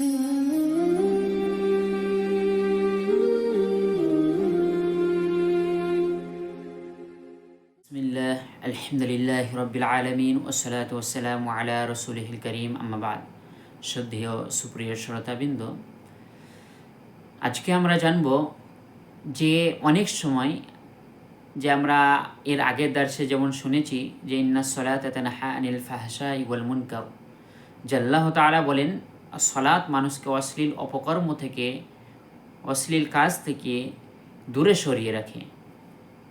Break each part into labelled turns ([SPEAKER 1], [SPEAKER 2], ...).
[SPEAKER 1] বিসমিল্লাহ আলহামদুলিল্লাহ রবিল আলমিন ওসালাত ওসালাম আলা রসুলহিল করিম আম্মাবাদ শ্রদ্ধেয় সুপ্রিয় শ্রোতাবৃন্দ আজকে আমরা জানব যে অনেক সময় যে আমরা এর আগের দার্সে যেমন শুনেছি যে ইন্না সলাত আনিল ফাহসা ইগুল মুনকার যে আল্লাহ তালা বলেন সলাৎ মানুষকে অশ্লীল অপকর্ম থেকে, অশ্লীল কাজ থেকে দূরে সরিয়ে রাখে।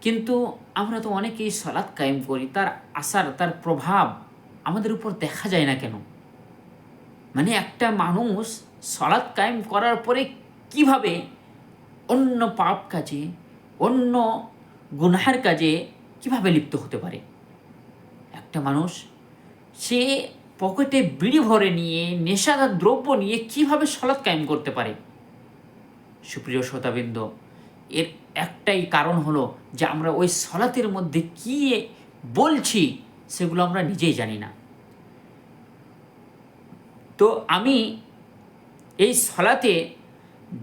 [SPEAKER 1] কিন্তু আমরা তো অনেকেই সলাৎ কায়েম করি, তার আসার, তার প্রভাব আমাদের উপর দেখা যায় না কেন? মানে একটা মানুষ সলাৎ কায়েম করার পরে কীভাবে অন্য পাপ কাজে, অন্য গুনহার কাজে কীভাবে লিপ্ত হতে পারে? একটা মানুষ, সে পকেটে বিড়ি ভরে নিয়ে, নেশাদার দ্রব্য নিয়ে কীভাবে সলাৎ কায়েম করতে পারে? সুপ্রিয় শ্রোতাবৃন্দ, এর একটাই কারণ হলো যে আমরা ওই সলাতের মধ্যে কী বলছি সেগুলো আমরা নিজেই জানি না। তো আমি এই সলাতে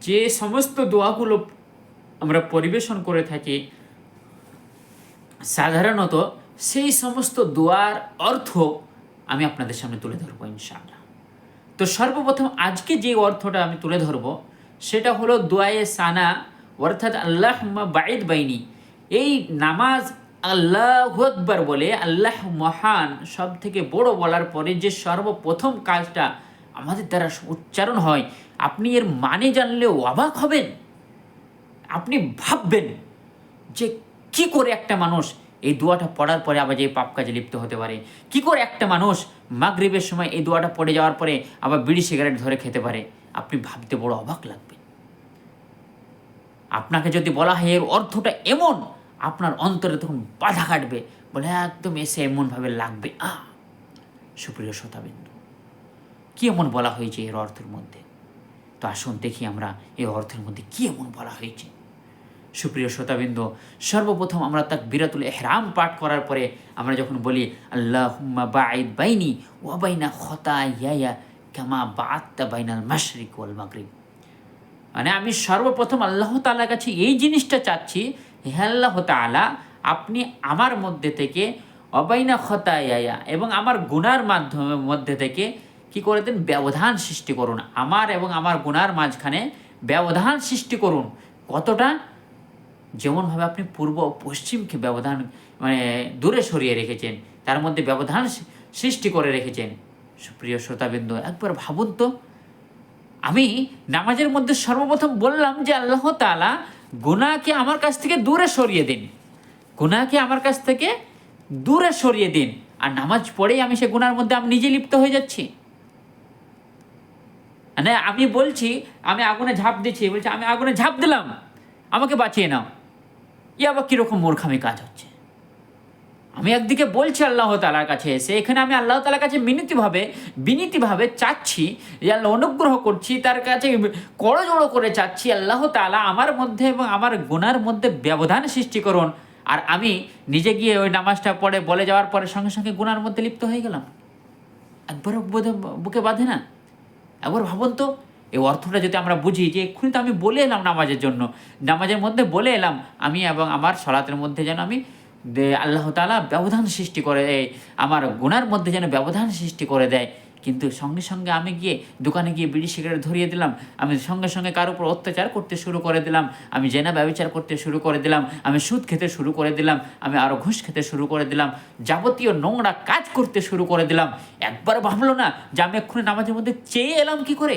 [SPEAKER 1] যে সমস্ত দোয়াগুলো আমরা পরিবেশন করে থাকি, সাধারণত সেই সমস্ত দোয়ার অর্থ আমি আপনাদের সামনে তুলে ধরবো, ইনশাআল্লাহ। তো সর্বপ্রথম আজকে যে অর্থটা আমি তুলে ধরবো, সেটা হলো দোয়ায়ে সানা, অর্থাৎ আল্লাহ বাইদ বাইনি। এই নামাজ আল্লাহ আকবর বলে, আল্লাহ মহান সব থেকে বড় বলার পরে যে সর্বপ্রথম কাজটা আমাদের দ্বারা উচ্চারণ হয়, আপনি এর মানে জানলেও অবাক হবেন। আপনি ভাববেন যে কি করে একটা মানুষ এই দোয়াটা পড়ার পরে আবার যে পাপ কাজে লিপ্ত হতে পারে। কি করে একটা মানুষ মাগরিবের সময় এই দোয়াটা পড়ে যাওয়ার পরে আবার বিড়ি সিগারেট ধরে খেতে পারে? আপনি ভাবতে বড় অবাক লাগবে। আপনাকে যদি বলা হয় এর অর্থটা এমন, আপনার অন্তরে তখন বাধা কাটবে। বলে একদম এসে এমনভাবে লাগবে। আ, সুপ্রিয় শ্রোতাবিন্দু, কি এমন বলা হয়েছে এর অর্থের মধ্যে? তো আসুন দেখি আমরা এই অর্থের মধ্যে কি এমন বলা হয়েছে। সুপ্রিয় শ্রোতাবিন্দু, সর্বপ্রথম আমরা তাক বিরাতুল এহরাম পাঠ করার পরে আমরা যখন বলি আল্লাহ বাইদ বাইনি ওয়াবাইনা খতা ইয়া কামা বাত্তা বাইনাল মাশরিক ওয়াল মাগরিব। মানে আমি সর্বপ্রথম আল্লাহ তালার কাছে এই জিনিসটা চাচ্ছি, হে আল্লাহ তালা আপনি আমার মধ্যে থেকে অবাইনা খতায়া এবং আমার গুনার মাধ্যমে মধ্যে থেকে কি করে দেন? ব্যবধান সৃষ্টি করুন। আমার এবং আমার গুনার মাঝখানে ব্যবধান সৃষ্টি করুন। কতটা? যেমনভাবে আপনি পূর্ব পশ্চিমকে ব্যবধান মানে দূরে সরিয়ে রেখেছেন, তার মধ্যে ব্যবধান সৃষ্টি করে রেখেছেন। সুপ্রিয় শ্রোতাবৃন্দ, একবার ভাবুন তো, আমি নামাজের মধ্যে সর্বপ্রথম বললাম যে আল্লাহ তালা গুনাকে আমার কাছ থেকে দূরে সরিয়ে দিন। গুনাকে আমার কাছ থেকে দূরে সরিয়ে দিন। আর নামাজ পড়েই আমি সে গুনার মধ্যে আমি নিজে লিপ্ত হয়ে যাচ্ছি। মানে আমি বলছি, আমি আগুনে ঝাঁপ দিচ্ছি, বলছি, আমি আগুনে ঝাঁপ দিলাম, আমাকে বাঁচিয়ে নাও। ই আবার কীরকম মূর্খামি কাজ হচ্ছে? আমি একদিকে বলছি আল্লাহ তালার কাছে এসে, এখানে আমি আল্লাহ তালার কাছে মিনতিভাবে বিনীতিভাবে চাচ্ছি যে আল্লাহ অনুগ্রহ করছি, তার কাছে করজোড়ো করে চাচ্ছি আল্লাহ তালা আমার মধ্যে এবং আমার গুনার মধ্যে ব্যবধান সৃষ্টি করুন। আর আমি নিজে গিয়ে ওই নামাজটা পড়ে, বলে যাওয়ার পরে সঙ্গে সঙ্গে গুনার মধ্যে লিপ্ত হয়ে গেলাম। একবারও বোধে বুকে বাঁধে না? একবার ভাবুন তো এই অর্থটা যদি আমরা বুঝি যে এক্ষুনি তো আমি বলে এলাম নামাজের জন্য, নামাজের মধ্যে বলে এলাম আমি এবং আমার সলাতের মধ্যে যেন আমি আল্লাহ তালা ব্যবধান সৃষ্টি করে দেয়, আমার গুনার মধ্যে যেন ব্যবধান সৃষ্টি করে দেয়। কিন্তু সঙ্গে সঙ্গে আমি গিয়ে দোকানে গিয়ে বিড়ি সিগারেট ধরিয়ে দিলাম, আমি সঙ্গে সঙ্গে কার উপর অত্যাচার করতে শুরু করে দিলাম, আমি জেনা ব্যবচার করতে শুরু করে দিলাম, আমি সুদ খেতে শুরু করে দিলাম, আমি আরও ঘুষ খেতে শুরু করে দিলাম, যাবতীয় নোংরা কাজ করতে শুরু করে দিলাম। একবার ভাবলো না যে আমি এক্ষুনি নামাজের মধ্যে চেয়ে এলাম কি করে?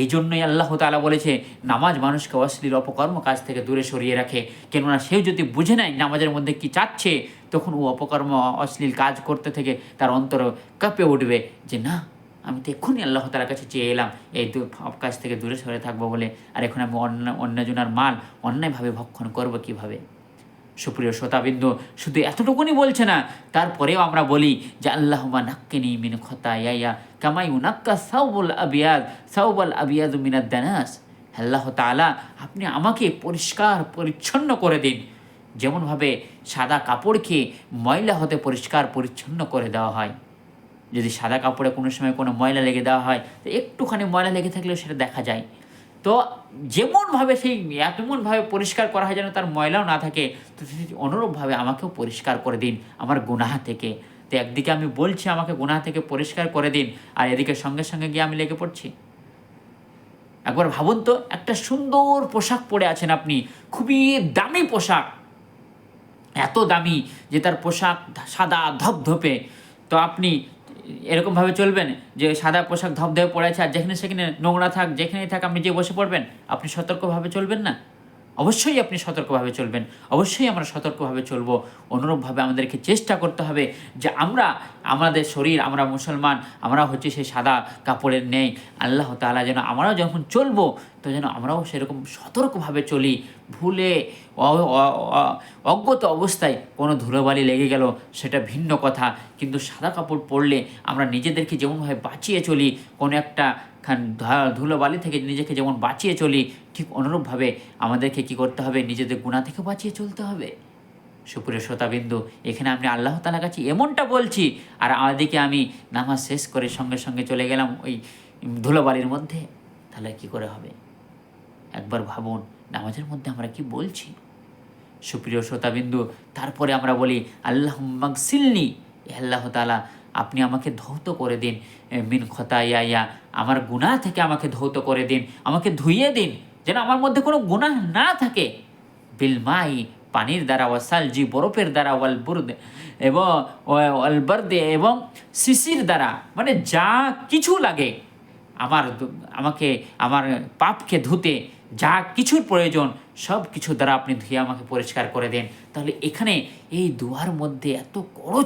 [SPEAKER 1] এই জন্যই আল্লাহ তালা বলেছে, নামাজ মানুষকে অশ্লীল অপকর্ম কাজ থেকে দূরে সরিয়ে রাখে। কেননা সেও যদি বুঝে নেয় নামাজের মধ্যে কি চাচ্ছে, তখন ও অপকর্ম, অশ্লীল কাজ করতে থেকে তার অন্তর কাঁপে উঠবে যে, না, আমি তো এক্ষুনি আল্লাহ তালার কাছে চেয়ে এলাম, এই কাজ থেকে দূরে সরে থাকব বলে। আর এখন আমি অন্য, অন্যজনের মাল অন্যায়ভাবে ভক্ষণ করব কীভাবে? সুপ্রিয় শ্রোতাবিন্দু, শুধু এতটুকুনি বলছে না, তারপরেও আমরা বলি যে আল্লাহ নাক্কিনি মিন খতা ইয়া কামাই উনাক্কা সাউবুল আবিয়াদ সাউবুল আবিয়াদ মিনাদ দানাস। আল্লাহ তালা আপনি আমাকে পরিষ্কার, পরিচ্ছন্ন করে দিন। যেমনভাবে সাদা কাপড়কে ময়লা হতে পরিষ্কার, পরিচ্ছন্ন করে দেওয়া হয়। যদি সাদা কাপড়ে কোনো সময় কোনো ময়লা লেগে দেওয়া হয়, তো একটুখানি ময়লা লেগে থাকলেও সেটা দেখা যায়। তো যেমনভাবে সেই এমনভাবে পরিষ্কার করা হয় যেন তার ময়লাও না থাকে, তো অনুরূপভাবে আমাকেও পরিষ্কার করে দিন আমার গুনাহ থেকে। তো একদিকে আমি বলছি, আমাকে গুনাহ থেকে পরিষ্কার করে দিন, আর এদিকে সঙ্গে সঙ্গে গিয়ে আমি লেগে পড়ছি। একবার ভাবুন তো, একটা সুন্দর পোশাক পরে আছেন আপনি, খুবই দামি পোশাক। এত দামি যে তার পোশাক সাদা ধপধপে। তো আপনি এরকমভাবে চলবেন যে সাদা পোশাক ধপ পড়ে আছে আর যেখানে সেখানে নোংরা থাক, যেখানেই থাক আপনি যে বসে পড়বেন, আপনি সতর্কভাবে চলবেন না? অবশ্যই আপনি সতর্কভাবে চলবেন, অবশ্যই আমরা সতর্কভাবে চলবো। অনুরূপভাবে আমাদেরকে চেষ্টা করতে হবে যে আমরা, আমাদের শরীর, আমরা মুসলমান, আমরা হচ্ছে সেই সাদা কাপড়ের নেই আল্লাহ তাআলা যেন আমরাও যখন চলবো, তো যেন আমরাও সেরকম সতর্কভাবে চলি। ভুলে অজ্ঞত অবস্থায় কোনো ধুলোবালি লেগে গেল, সেটা ভিন্ন কথা। কিন্তু সাদা কাপড় পরলে আমরা নিজেদেরকে যেমনভাবে বাঁচিয়ে চলি, কোনো একটা ধুলোবালি থেকে নিজেকে যেমন বাঁচিয়ে চলি, ঠিক অনুরূপভাবে আমাদেরকে কি করতে হবে? নিজেদের গুণা থেকে বাঁচিয়ে চলতে হবে। সুপুরের শ্রোতাবিন্দু, এখানে আমি আল্লাহ তালার কাছে এমনটা বলছি, আর আমাদেরকে আমি নামাজ শেষ করে সঙ্গে সঙ্গে চলে গেলাম ওই ধুলোবালির মধ্যে। তাহলে কি করে হবে? একবার ভাবুন, নামাজের মধ্যে আমরা কি বলছি? সুপ্রিয় শ্রোতাবিন্দু, তারপরে আমরা বলি আল্লাহ সিলনি আল্লাহ তালা আপনি আমাকে ধৌত করে দিন মিন খতা ইয়া। ইয়া আমার গুনাহ থেকে আমাকে ধৌত করে দিন, আমাকে ধুইয়ে দিন, যেন আমার মধ্যে কোনো গুনাহ না থাকে। বিলমাই পানির দ্বারা ওয়াসাল জি বরফের দ্বারা, ওয়াল এবং অলবর্দে এবং শিশির দ্বারা মানে যা কিছু লাগে, আমার আমাকে, আমার পাপকে ধুতে যা কিছুর প্রয়োজন, সব কিছু দ্বারা আপনি ধুয়ে আমাকে পরিষ্কার করে দেন। তাহলে এখানে এই দুয়ার মধ্যে এত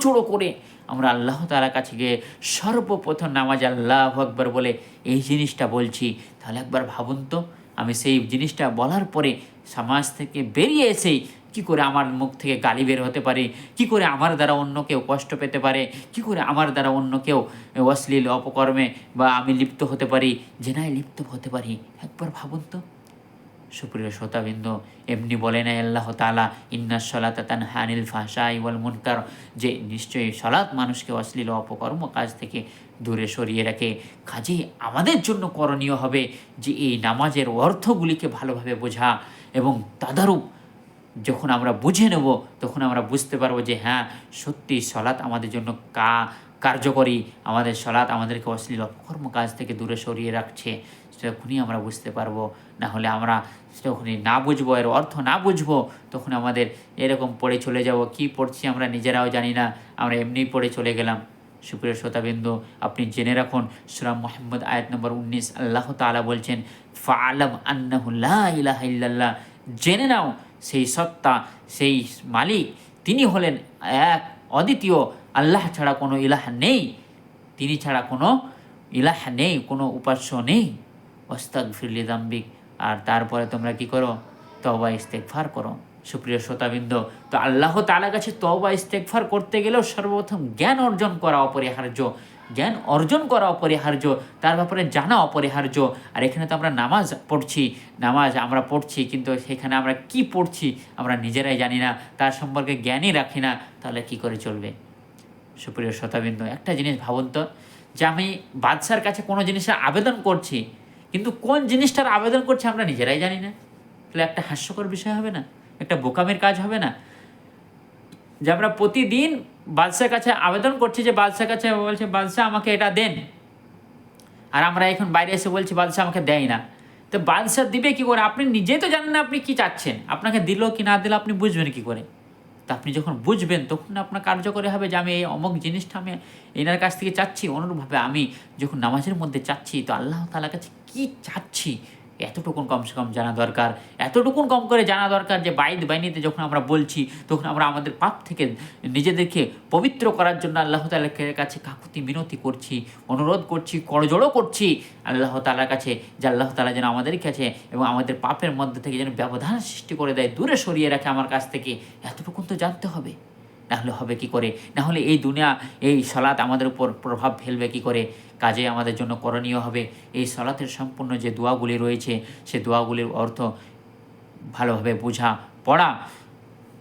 [SPEAKER 1] চড়ো করে আমরা আল্লাহ তালার কাছে গিয়ে সর্বপ্রথম নামাজ আল্লাহ আকবর বলে এই জিনিসটা বলছি। তাহলে একবার ভাবুন তো, আমি সেই জিনিসটা বলার পরে সমাজ থেকে বেরিয়ে এসেই কি করে আমার মুখ থেকে গালি বের হতে পারে? কি করে আমার দ্বারা অন্য কেউ কষ্ট পেতে পারে? কি করে আমার দ্বারা অন্য কেউ অশ্লীল অপকর্মে বা আমি লিপ্ত হতে পারি? জেনায় লিপ্ত হতে পারি। একবার ভাবুন তো। সুপ্রিয় শ্রোতাবৃন্দ, এমনি বলে নাই আল্লাহ তালা ইন্না সলাত হানিল ফাহসাই ওয়াল মুনকার যে নিশ্চয়ই সলাৎ মানুষকে অশ্লীল অপকর্ম কাজ থেকে দূরে সরিয়ে রাখে। কাজে আমাদের জন্য করণীয় হবে যে এই নামাজের অর্থগুলিকে ভালোভাবে বোঝা এবং তাদারুপ যখন আমরা বুঝে নেব, তখন আমরা বুঝতে পারব যে হ্যাঁ সত্যি সলাৎ আমাদের জন্য কা, কার্যকরী। আমাদের সলাৎ আমাদেরকে অশ্লীল অপকর্ম কাজ থেকে দূরে সরিয়ে রাখছে। তখনই আমরা বুঝতে পারব, না হলে আমরা যখনই না বুঝব, এর অর্থ না বুঝব, তখন আমাদের এরকম পড়ে চলে যাব। কি পড়ছি আমরা নিজেরাও জানি না, আমরা এমনিই পড়ে চলে গেলাম। সুপ্রিয় শ্রোতাবিন্দু, আপনি জেনে রাখুন সুরাম মোহাম্মদ, আয়াত নম্বর উনিশ, আল্লাহ তাআলা বলছেন ফালাম আন্নাহুল্লাহ ইলাহা ইল্লাল্লাহ। জেনে নাও, সেই সত্তা, সেই মালিক, তিনি হলেন এক অদ্বিতীয়। আল্লাহ ছাড়া কোনো ইলাহ নেই, তিনি ছাড়া কোনো ইলাহ নেই, কোনো উপাস্য নেই। ওস্তাক ফিরলি দাম্বিক আর তারপরে তোমরা কি করো? তবা ইস্তেকফার করো। সুপ্রিয় শ্রোতাবৃন্দ, তো আল্লাহ তালার কাছে তবা ইস্তেকফার করতে গেলেও সর্বপ্রথম জ্ঞান অর্জন করা অপরিহার্য। জ্ঞান অর্জন করা অপরিহার্য, তার ব্যাপারে জানা অপরিহার্য। আর এখানে তো আমরা নামাজ পড়ছি, নামাজ আমরা পড়ছি, কিন্তু সেখানে আমরা কি পড়ছি আমরা নিজেরাই জানি না, তার সম্পর্কে জ্ঞানই রাখি না, তাহলে কি করে চলবে? সুপ্রিয় শ্রোতাবিন্দু, একটা জিনিস ভাবুন তো, যে আমি বাদশার কাছে কোনো জিনিসের আবেদন করছি কিন্তু কোন জিনিসটার আবেদন করছে আমরা নিজেরাই জানি না। তাহলে একটা হাস্যকর বিষয় হবে না? একটা বোকামের কাজ হবে না? যে আমরা প্রতিদিন বাদশার কাছে আবেদন করছি যে বাদশার কাছে বলছে বাদশাহ আমাকে এটা দেন। আর আমরা এখন বাইরে এসে বলছি বাদশাহ আমাকে দেয় না। তো বাদশাহ দিবে কি করে? আপনি নিজেই তো জানেন না আপনি কি চাচ্ছেন। আপনাকে দিল কি না দিল আপনি বুঝবেন কি করে? আপনি যখন বুঝবেন, তখন আপনার কার্যকরী হবে যে আমি এই অমক জিনিসটা আমি এনার কাছ থেকে চাচ্ছি। অনুরূপভাবে আমি যখন নামাজের মধ্যে চাচ্ছি, তো আল্লাহ তালার কাছে কী চাচ্ছি? এতটুকুন কমসে কম জানা দরকার। এতটুকুন কম করে জানা দরকার যে বাইদ বাইনিতে যখন আমরা বলছি, তখন আমরা আমাদের পাপ থেকে নিজেদেরকে পবিত্র করার জন্য আল্লাহ তালার কাছে কাকুতি মিনতি করছি, অনুরোধ করছি করজোড়ো করছি আল্লাহ তালার কাছে, যে আল্লাহ তালা যেন আমাদের কাছে এবং আমাদের পাপের মধ্যে থেকে যেন ব্যবধান সৃষ্টি করে দেয়, দূরে সরিয়ে রাখে আমার কাছ থেকে। এতটুকুন তো জানতে হবে। নাহলে হবে কি করে? নাহলে এই দুনিয়া, এই সলাৎ আমাদের উপর প্রভাব ফেলবে কি করে? কাজে আমাদের জন্য করণীয় হবে। এই সলাতের সম্পূর্ণ যে দোয়াগুলি রয়েছে, সে দোয়াগুলির অর্থ ভালোভাবে বোঝা, পড়া।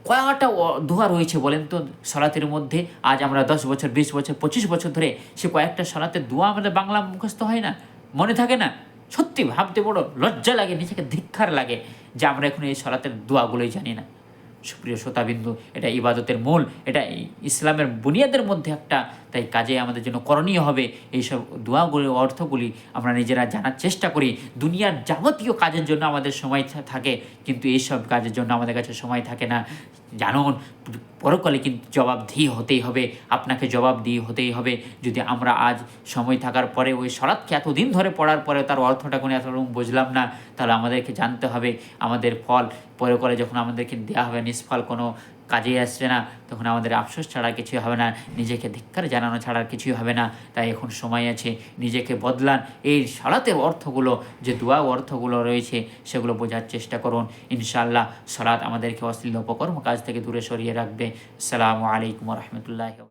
[SPEAKER 1] কয়টা দোয়া রয়েছে বলেন তো? সলাতের মধ্যে আজ আমরা দশ বছর, বিশ বছর, পঁচিশ বছর ধরে সে কয়েকটা সলাতের দোয়া আমাদের বাংলা মুখস্থ হয় না? মনে থাকে না? সত্যি ভাবতে বড় লজ্জা লাগে, নিজেকে ধিক্ষার লাগে যে আমরা এখন এই সলাতের দোয়াগুলোই জানি না। সুপ্রিয় শ্রোতাবিন্দু এটা ইবাদতের মূল এটা ইসলামের বুনিয়াদের মধ্যে একটা তাই কাজে আমাদের জন্য করণীয় হবে এইসব দোয়াগুলি, অর্থগুলি আমরা নিজেরা জানার চেষ্টা করি। দুনিয়ার যাবতীয় কাজের জন্য আমাদের সময় থাকে, কিন্তু এইসব কাজের জন্য আমাদের কাছে সময় থাকে না। জানুন, পরকালে কিন্তু জবাবদিহি হতেই হবে, আপনাকে জবাব জবাবদিহি হতেই হবে। যদি আমরা আজ সময় থাকার পরে ওই সরাতকে এতদিন ধরে পড়ার পরে তার অর্থটা কোনো এতরকম বুঝলাম না, তাহলে আমাদেরকে জানতে হবে আমাদের ফল। পরকালে যখন আমাদেরকে দেওয়া হবে, নিষ্ফল কোনো কাজে আসছে না, তখন আমাদের আফসোস ছাড়া কিছুই হবে না। নিজেকে ধিক্কার জানানো ছাড়া আর কিছুই হবে না। তাই এখন সময় আছে, নিজেকে বদলান। এই সালাতের অর্থগুলো, যে দোয়া অর্থগুলো রয়েছে, সেগুলো বোঝার চেষ্টা করুন। ইনশাআল্লাহ সালাত আমাদেরকে অশ্লীল অপকর্ম কাজ থেকে দূরে সরিয়ে রাখবে। আসসালামু আলাইকুম রহমতুল্লাহ